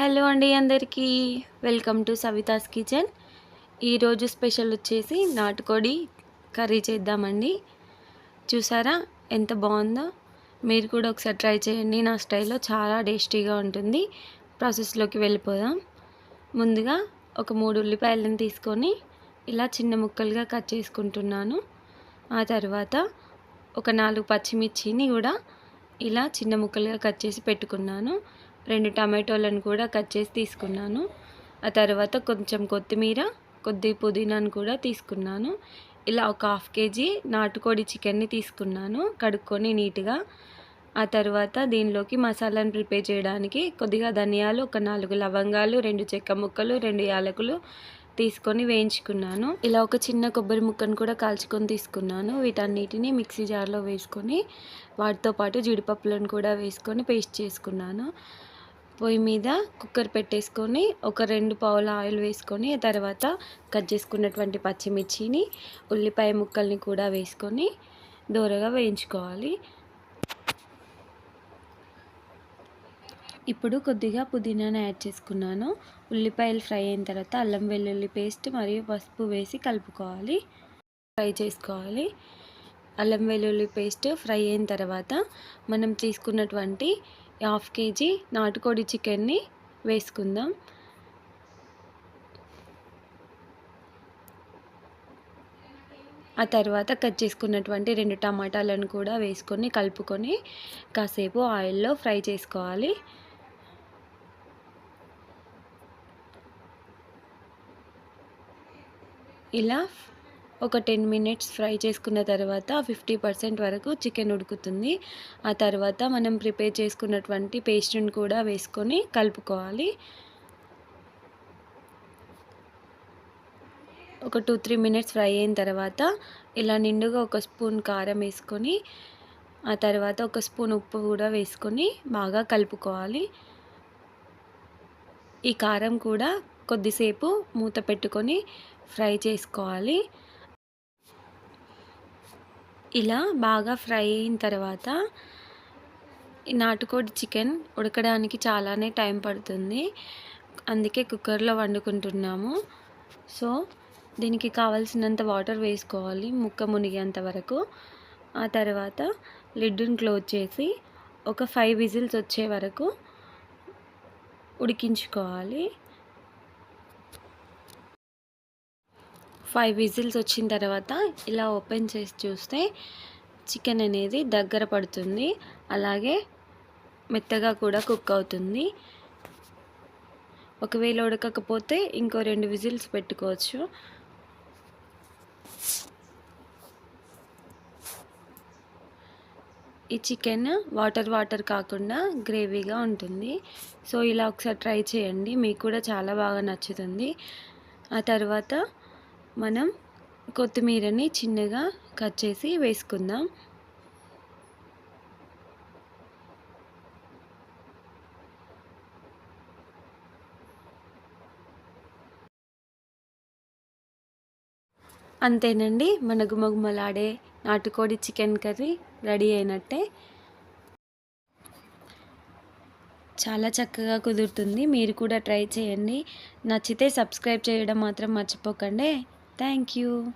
Hello అండి అందరికీ. Welcome to Savitha's kitchen. ఈరోజు స్పెషల్ వచ్చేసి నాటుకోడి కర్రీ చేద్దామండి. చూసారా ఎంత బాగుందో? మీరు కూడా ఒకసారి ట్రై చేయండి. నా స్టైల్లో చాలా టేస్టీగా ఉంటుంది. ప్రాసెస్లోకి వెళ్ళిపోదాం. ముందుగా ఒక మూడు ఉల్లిపాయలను తీసుకొని ఇలా చిన్న ముక్కలుగా కట్ చేసుకుంటున్నాను. ఆ తర్వాత ఒక నాలుగు పచ్చిమిర్చిని కూడా ఇలా చిన్న ముక్కలుగా కట్ చేసి పెట్టుకున్నాను. రెండు టమాటోలను కూడా కట్ చేసి తీసుకున్నాను. ఆ తర్వాత కొంచెం కొత్తిమీర కొద్ది పుదీనాను కూడా తీసుకున్నాను. ఇలా ఒక హాఫ్ కేజీ నాటుకోడి చికెన్ని తీసుకున్నాను కడుక్కొని నీట్గా. ఆ తర్వాత దీనిలోకి మసాలాను ప్రిపేర్ చేయడానికి కొద్దిగా ధనియాలు ఒక నాలుగు లవంగాలు రెండు చెక్క ముక్కలు రెండు యాలకులు తీసుకొని వేయించుకున్నాను. ఇలా ఒక చిన్న కొబ్బరి ముక్కను కూడా కాల్చుకొని తీసుకున్నాను. వీటన్నిటిని మిక్సీ జార్లో వేసుకొని వాటితో పాటు జీడిపప్పులను కూడా వేసుకొని పేస్ట్ చేసుకున్నాను. పొయ్యి మీద కుక్కర్ పెట్టేసుకొని ఒక రెండు పావుల ఆయిల్ వేసుకొని తర్వాత కట్ చేసుకున్నటువంటి పచ్చిమిర్చిని ఉల్లిపాయ ముక్కల్ని కూడా వేసుకొని దూరగా వేయించుకోవాలి. ఇప్పుడు కొద్దిగా పుదీనాను యాడ్ చేసుకున్నాను. ఉల్లిపాయలు ఫ్రై అయిన తర్వాత అల్లం వెల్లుల్లి పేస్ట్ మరియు పసుపు వేసి కలుపుకోవాలి. ఫ్రై చేసుకోవాలి. అల్లం వెల్లుల్లి పేస్ట్ ఫ్రై అయిన తర్వాత మనం తీసుకున్నటువంటి హాఫ్ కేజీ నాటుకోడి చికెన్ని వేసుకుందాం. ఆ తర్వాత కట్ చేసుకున్నటువంటి రెండు టమాటాలను కూడా వేసుకొని కలుపుకొని కాసేపు ఆయిల్లో ఫ్రై చేసుకోవాలి. ఇలా ఒక టెన్ మినిట్స్ ఫ్రై చేసుకున్న తర్వాత ఫిఫ్టీ పర్సెంట్ వరకు చికెన్ ఉడుకుతుంది. ఆ తర్వాత మనం ప్రిపేర్ చేసుకున్నటువంటి పేస్ట్ని కూడా వేసుకొని కలుపుకోవాలి. ఒక టూ త్రీ మినిట్స్ ఫ్రై అయిన తర్వాత ఇలా నిండుగా ఒక స్పూన్ కారం వేసుకొని ఆ తర్వాత ఒక స్పూన్ ఉప్పు కూడా వేసుకొని బాగా కలుపుకోవాలి. ఈ కారం కూడా కొద్దిసేపు మూత పెట్టుకొని ఫ్రై చేసుకోవాలి. ఇలా బాగా ఫ్రై అయిన తర్వాత నాటుకోడి చికెన్ ఉడకడానికి చాలానే టైం పడుతుంది. అందుకే కుక్కర్లో వండుకుంటున్నాము. సో దీనికి కావాల్సినంత వాటర్ వేసుకోవాలి ముక్క మునిగేంత వరకు. ఆ తర్వాత లిడ్డును క్లోజ్ చేసి ఒక ఫైవ్ విజిల్స్ వచ్చే వరకు ఉడికించుకోవాలి. ఫైవ్ విజిల్స్ వచ్చిన తర్వాత ఇలా ఓపెన్ చేసి చూస్తే చికెన్ అనేది దగ్గర పడుతుంది. అలాగే మెత్తగా కూడా కుక్ అవుతుంది. ఒకవేళ ఉడకకపోతే ఇంకో రెండు విజిల్స్ పెట్టుకోవచ్చు. ఈ చికెన్ వాటర్ వాటర్ కాకుండా గ్రేవీగా ఉంటుంది. సో ఇలా ఒకసారి ట్రై చేయండి. మీకు కూడా చాలా బాగా నచ్చుతుంది. ఆ తర్వాత మనం కొత్తిమీరని చిన్నగా కట్ చేసి వేసుకుందాం. అంతేనండి మన గుమగుమలాడే నాటుకోడి చికెన్ కర్రీ రెడీ అయినట్టే. చాలా చక్కగా కుదురుతుంది. మీరు కూడా ట్రై చేయండి. నచ్చితే సబ్స్క్రైబ్ చేయడం మాత్రం మర్చిపోకండి. Thank you.